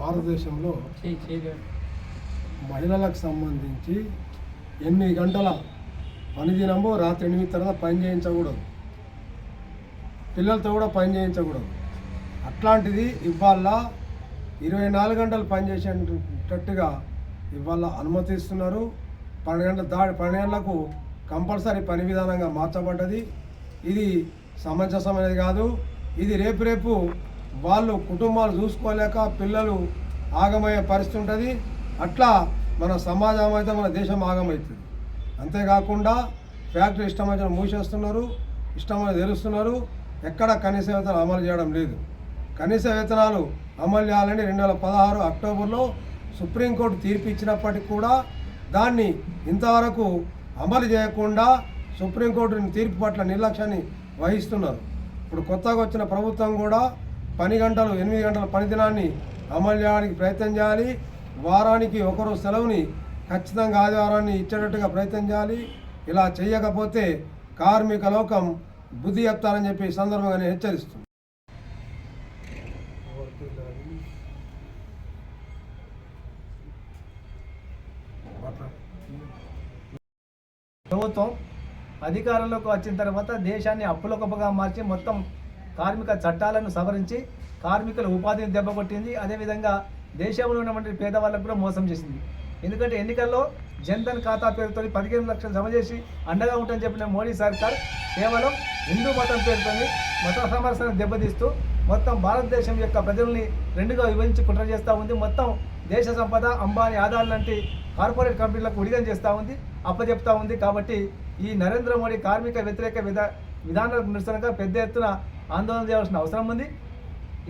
భారతదేశంలో మహిళలకు సంబంధించి ఎనిమిది గంటల పని దినము రాత్రి ఎనిమిది తర్వాత పని చేయించకూడదు. పిల్లలతో కూడా పని చేయించకూడదు. అట్లాంటిది ఇవాళ ఇరవై నాలుగు గంటలు పని చేసేటట్టుగా ఇవాళ అనుమతిస్తున్నారు. పన్నెండు గంటల దాడి పన్నెండు గంటలకు కంపల్సరీ పని విధానంగా మార్చబడ్డది. ఇది సమంజసమైనది కాదు. ఇది రేపు రేపు వాళ్ళు కుటుంబాలు చూసుకోలేక పిల్లలు ఆగమయ్యే పరిస్థితి ఉంటుంది. అట్లా మన సమాజం అయితే మన దేశం ఆగమవుతుంది. అంతేకాకుండా ఫ్యాక్టరీ ఇష్టమైన మూసేస్తున్నారు ఇష్టమైన తెరుస్తున్నారు. ఎక్కడ కనీస వేతనాలు అమలు చేయడం లేదు. కనీస వేతనాలు అమలు చేయాలని రెండు వేల పదహారు అక్టోబర్లో సుప్రీంకోర్టు తీర్పు ఇచ్చినప్పటికీ కూడా దాన్ని ఇంతవరకు అమలు చేయకుండా సుప్రీంకోర్టు తీర్పు పట్ల నిర్లక్ష్యాన్ని వహిస్తున్నారు. ఇప్పుడు కొత్తగా వచ్చిన ప్రభుత్వం కూడా పని గంటలు ఎనిమిది గంటల పని దినాన్ని అమలు చేయడానికి ప్రయత్నం చేయాలి. వారానికి ఒకరు సెలవుని ఖచ్చితంగా ఆదివారాన్ని ఇచ్చేటట్టుగా ప్రయత్నం చేయాలి. ఇలా చేయకపోతే కార్మిక లోకం బుద్ధి చెప్తారని చెప్పి ఈ సందర్భంగా నేను ప్రభుత్వం అధికారంలోకి వచ్చిన తర్వాత దేశాన్ని అప్పులకొప్పగా మార్చి మొత్తం కార్మిక చట్టాలను సవరించి కార్మికుల ఉపాధిని దెబ్బకొట్టింది. అదేవిధంగా దేశంలో ఉన్నటువంటి పేదవాళ్ళకు కూడా మోసం చేసింది. ఎందుకంటే ఎన్నికల్లో జన్ధన్ ఖాతా పేరుతో పదిహేను లక్షలు జమ చేసి అండగా ఉంటుందని చెప్పిన మోడీ సర్కార్ కేవలం హిందూ మతం పేరుతో మత సమరసను దెబ్బతీస్తూ మొత్తం భారతదేశం యొక్క ప్రజల్ని రెండుగా విభజించి కుట్ర చేస్తూ ఉంది. మొత్తం దేశ సంపద అంబానీ ఆదాలు లాంటి కార్పొరేట్ కంపెనీలకు ఉడిగం చేస్తూ ఉంది అప్పచెప్తా ఉంది. కాబట్టి ఈ నరేంద్ర మోడీ కార్మిక వ్యతిరేక విధా విధానాలకు నిరసనగా పెద్ద ఎత్తున ఆందోళన చేయాల్సిన అవసరం ఉంది.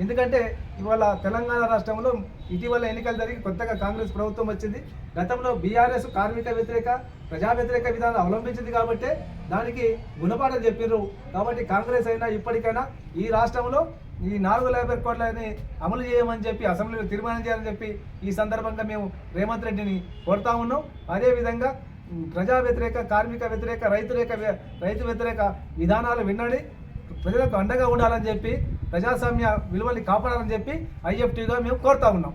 ఎందుకంటే ఇవాళ తెలంగాణ రాష్ట్రంలో ఇటీవల ఎన్నికలు జరిగి కొత్తగా కాంగ్రెస్ ప్రభుత్వం వచ్చింది. గతంలో బీఆర్ఎస్ కార్మిక వ్యతిరేక ప్రజా వ్యతిరేక విధానం అవలంబించింది కాబట్టి దానికి గుణపాఠం చెప్పారు కాబట్టి కాంగ్రెస్ అయినా ఇప్పటికైనా ఈ రాష్ట్రంలో ఈ నాలుగు లేబర్ కోట్లని అమలు చేయమని చెప్పి అసెంబ్లీలో తీర్మానం చేయాలని చెప్పి ఈ సందర్భంగా మేము రేవంత్ రెడ్డిని కోరుతా ఉన్నాం. అదేవిధంగా ప్రజా వ్యతిరేక కార్మిక వ్యతిరేక రైతు వ్యతిరేక రైతు వ్యతిరేక విధానాలు విన్నడి ప్రజలకు అండగా ఉండాలని చెప్పి ప్రజాస్వామ్య విలువల్ని కాపాడాలని చెప్పి ఐఎఫ్టీగా మేము కోరుతా ఉన్నాం.